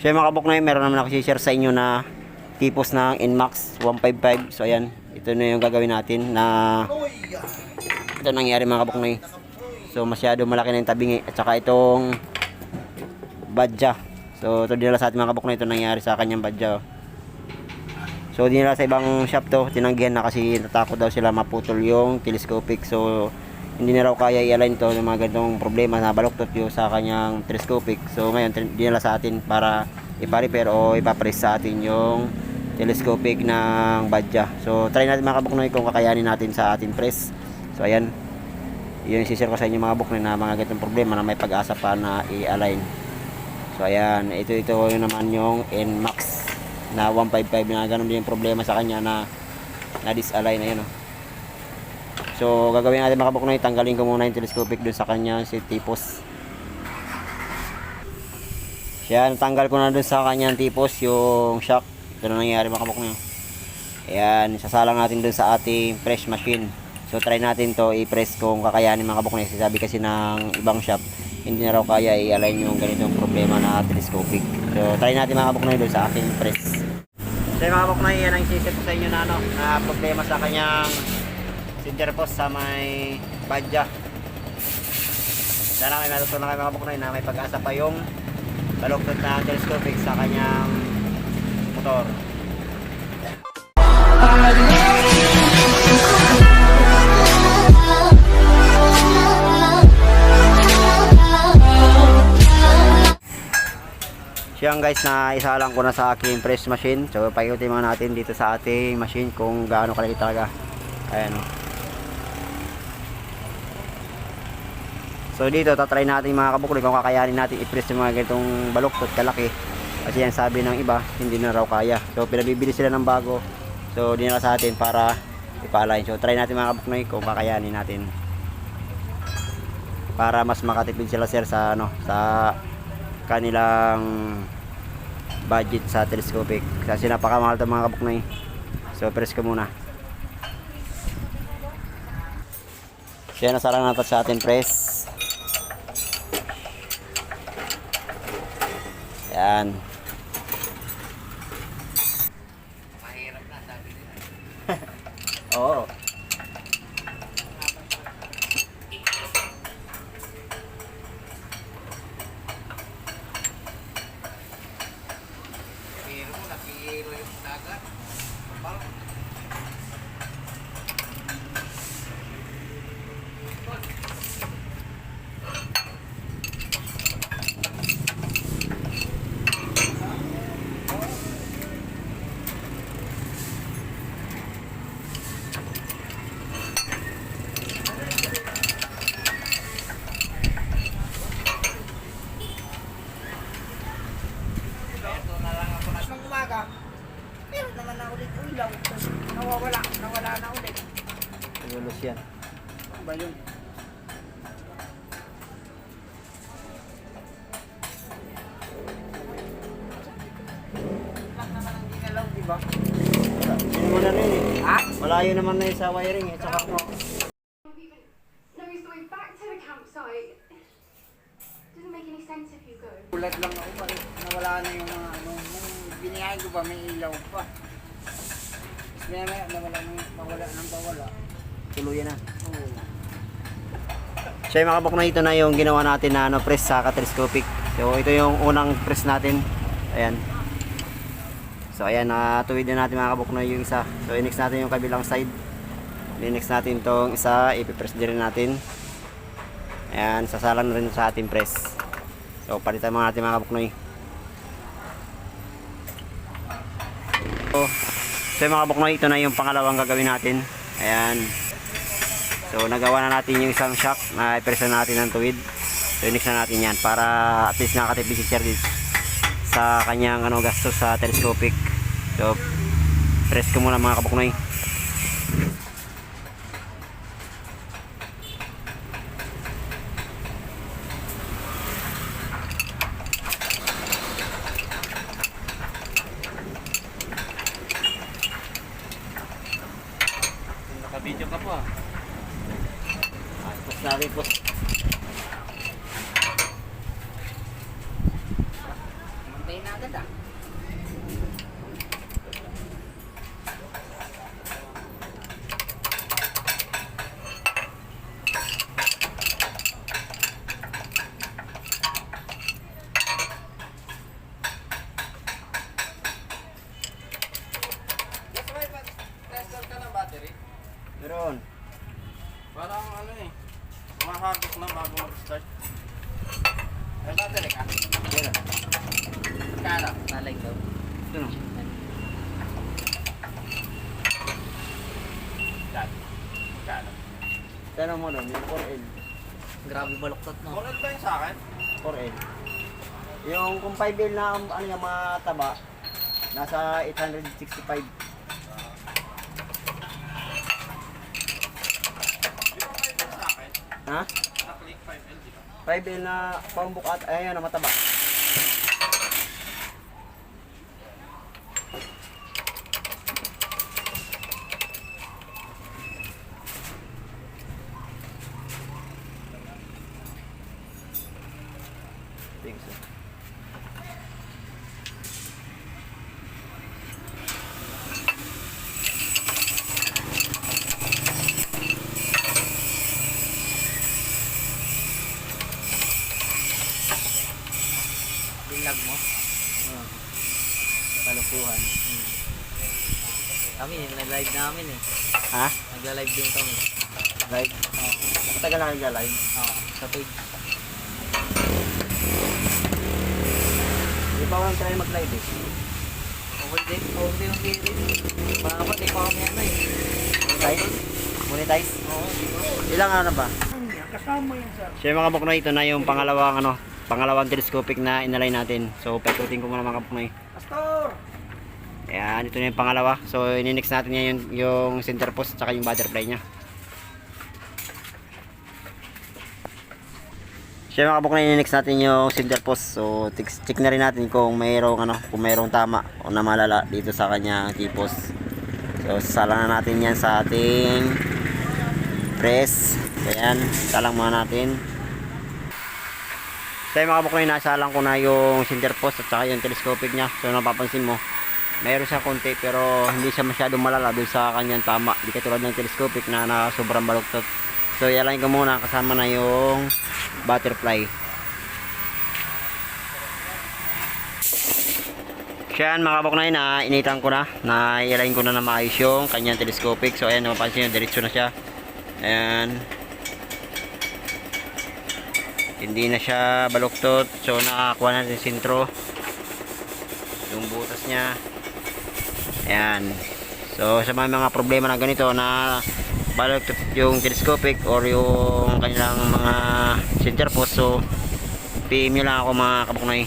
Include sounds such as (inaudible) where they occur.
Siya mga yun, meron naman ako share sa inyo na tipos ng NMAX 155. So ayan, ito na yung gagawin natin na ito nangyari mga yun. So masyado malaki na yung tabingi at saka itong badja. So ito dinala sa ating mga kabok na ito nangyari sa kanyang badja. oh. So dinala sa ibang shop to, tinanggihan na kasi natakot daw sila maputol yung telescopic. So hindi na raw kaya i-align to ng mga ganitong problema na baluktot yung sa kanyang telescopic. So ngayon dinala sa atin para ipa-repair o ipapress sa atin yung telescopic ng badja. So try natin mga kabuknoy kung kakayanin natin sa ating press. So ayan. Yun sisir ko sa inyo mga kabuknoy na mga ganitong problema na may pag-asa pa na i-align. So ayan, ito ito yung naman yung NMAX na 155 na ganun din yung problema sa kanya na na disalign ayun oh. So gagawin natin mga kabuknoy, tanggalin ko muna yung telescopic dun sa kanya si tipos. Siya, natanggal ko na dun sa kanyang tipos yung shock. Ito na nangyari mga kabuknoy. Ayan, sasalang natin dun sa ating press machine. So try natin to i-press kung kakayanin mga kabuknoy. Sabi kasi ng ibang shop, hindi na raw kaya i-align yung ganitong problema na telescopic. So try natin mga kabuknoy dun sa ating press. So mga kabuknoy, yan ang isisip ko sa inyo na, ano, na problema sa kanyang center post sa may badya. Sana may matutunan kayo mga kabuknoy na may pag-asa pa yung baluktot na telescopic sa kanyang motor. Siyang guys na isalang ko na sa aking press machine. So paikutin mga natin dito sa ating machine kung gaano kalaki talaga. Ayan o. So dito tatry natin mga kabukli kung kakayanin natin i-press yung mga ganitong baluktot kalaki. Kasi yan sabi ng iba, hindi na raw kaya. So pinabibili sila ng bago. So dinala sa atin para ipa-align. So try natin mga kabukli kung kakayanin natin. Para mas makatipid sila sir sa ano, sa kanilang budget sa telescopic. Kasi napakamahal ito mga kabuknoy. So press ko muna. Siya nasalang natin sa ating press. Yan. Mahirap na sabi nila. (laughs) Oo. Pero mo, nakihiro yung dagat. Parang Ito na lang ako na. Nung umaga, meron naman na ulit ulaw. Tapos nawawala, nawala na ulit. Lulus yan. Ano ba yun? Ba? Hindi naman na rin eh. Ha? Malayo naman na yun sa wiring eh. Tsaka Ako. knows the way back to the campsite. Doesn't make any sense if you go. Ulat lang ako pa rin. Nawala na yung mga ano. Nung biniyahin ko ba, may ilaw pa. Tapos maya maya, nawala nang bawala nang bawala. Tuluyan na. Oo. Siya yung makabok na ito na yung ginawa natin na ano, press sa telescopic. So ito yung unang press natin. Ayan. So ayan, natuwid na natin mga kabok na yung isa. So i-next natin yung kabilang side. I-next natin tong isa, ipipress din natin. Ayan, sasalang na rin sa ating press. So palitan mga natin mga kabuknoy. So, so mga kabuknoy, ito na yung pangalawang gagawin natin. Ayan. So nagawa na natin yung isang shock na ipresa natin ng tuwid. So inex na natin yan para at least nakatipid si Sir sa kanyang ano, gastos sa telescopic. So press ko muna mga kabuknoy. Naka-video ka po ah. Tapos natin po. Mantay Patay na agad ah. Gusto mo yung tester ka ng battery? Meron. Parang ano eh. Mahagos na bago mag-start. May battery ka? Meron. Kala. Nalay daw. Ito no. Dad. Kala. Tanong mo nun, yung 4L. Grabe baluktot no. Bakit ba yung sa akin? 4L. Yung kung 5L na ang- ano yung mataba, nasa 865. Di ba 5L sa akin? Ha? Naka-click 5L, di ba? 5L na pambuk at ayun na mataba. Thanks. sir. Ah. Kalukuhan. Kami, nag-live namin eh. Ha? Nagla-live din kami. Live? Matagal na kayo live? Oo, sa page. Di ba walang try mag-live eh? Okay din, okay din ang kiri. Parang pa, di pa kami ano eh. Monetize? Monetize? Oo? Ilang ano ba? Kasama yan sir. So yung mga buknoy, ito na yung pangalawang ano, pangalawang telescopic na inalay natin. So paikutin ko muna mga buknoy. Pastor! Ayan, ito na yung pangalawa. So ininix natin ngayon yung center post at yung butterfly niya. So yung mga buknoy, ininix natin yung center post. So check, na rin natin kung mayroong ano, kung mayroong tama o na malala dito sa kanyang tipos. So sasala na natin yan sa ating press. Ayan, salang muna natin. So yung mga buknoy, nasalang ko na yung center post at saka yung telescopic niya. So napapansin mo, mayroon siya konti pero hindi siya masyadong malala doon sa kanyang tama. Hindi katulad ng telescopic na, na sobrang baluktot. So ialayin ko muna kasama na yung butterfly. Siyan mga buknoy na initan ko na na ialayin ko na na maayos yung kanyang telescopic. So ayan napapansin nyo, diretso na siya. Ayan. Hindi na siya baluktot. So nakakuha natin sintro. Yung butas niya. Ayan. So sa mga mga problema na ganito na baluktot yung telescopic or yung kanilang mga center post. So PM nyo lang ako mga kabuknoy.